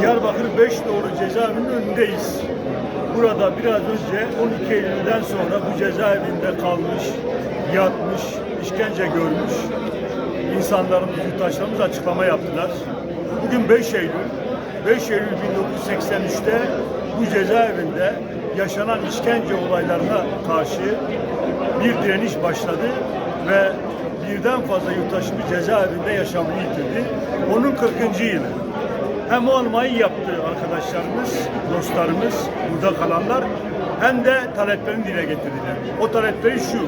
Diyarbakır Beşdoğru cezaevinin önündeyiz. Burada biraz önce 12 Eylül'den sonra bu cezaevinde kalmış, yatmış, işkence görmüş insanlarımız, yurttaşlarımız açıklama yaptılar. Bugün 5 Eylül. 5 Eylül 1983'te bu cezaevinde yaşanan işkence olaylarına karşı bir direniş başladı ve birden fazla yurttaşımız cezaevinde yaşamını yitirdi. Onun 40. yılı. Hem o almayı yaptı arkadaşlarımız, dostlarımız, burada kalanlar hem de taleplerini dile getirdiler. O talepleri şu,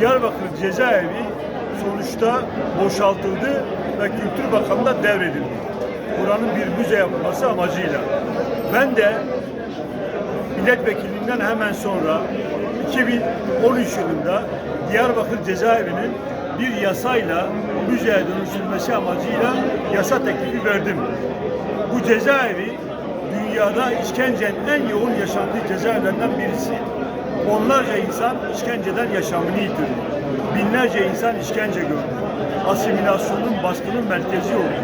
Diyarbakır cezaevi sonuçta boşaltıldı ve Kültür Bakanlığı'na devredildi. Buranın bir müze yapılması amacıyla. Ben de milletvekilliğinden hemen sonra 2013 yılında Diyarbakır cezaevinin bir yasayla müzeye dönüştürülmesi amacıyla yasa teklifi verdim. Bu cezaevi dünyada işkencenin en yoğun yaşandığı cezaevlerinden birisi. Onlarca insan işkenceden yaşamını yitirdi. Binlerce insan işkence gördü. Asimilasyonun, baskının merkezi oldu.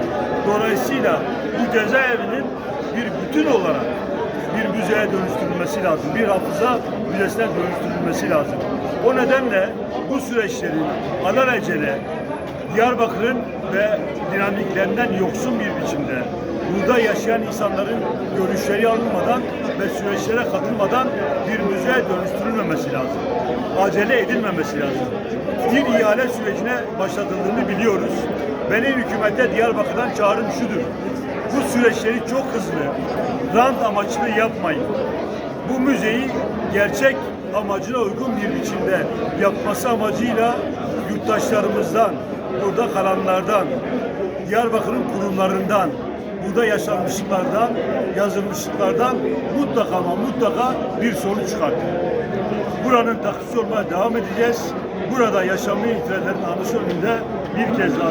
Dolayısıyla bu cezaevinin bir bütün olarak bir müzeye dönüştürülmesi lazım. Bir hafıza müzesine dönüştürülmesi lazım. O nedenle bu süreçlerin alelacele Diyarbakır'ın ve dinamiklerinden yoksun bir biçimde burada yaşayan insanların görüşleri alınmadan ve süreçlere katılmadan bir müzeye dönüştürülmemesi lazım. Acele edilmemesi lazım. Bir ihale sürecine başlatıldığını biliyoruz. Benim hükümete Diyarbakır'dan çağrım şudur. Bu süreçleri çok hızlı, rant amaçlı yapmayın. Bu müzeyi gerçek amacına uygun bir biçimde yapması amacıyla yurttaşlarımızdan, burada kalanlardan, Diyarbakır'ın kurumlarından, burada yaşanmışlıklardan, yazılmışlıklardan mutlaka ama mutlaka bir sonuç çıkartın. Buranın takipçisi olmaya devam edeceğiz. Burada yaşamı yitirenlerin anısı önünde bir kez daha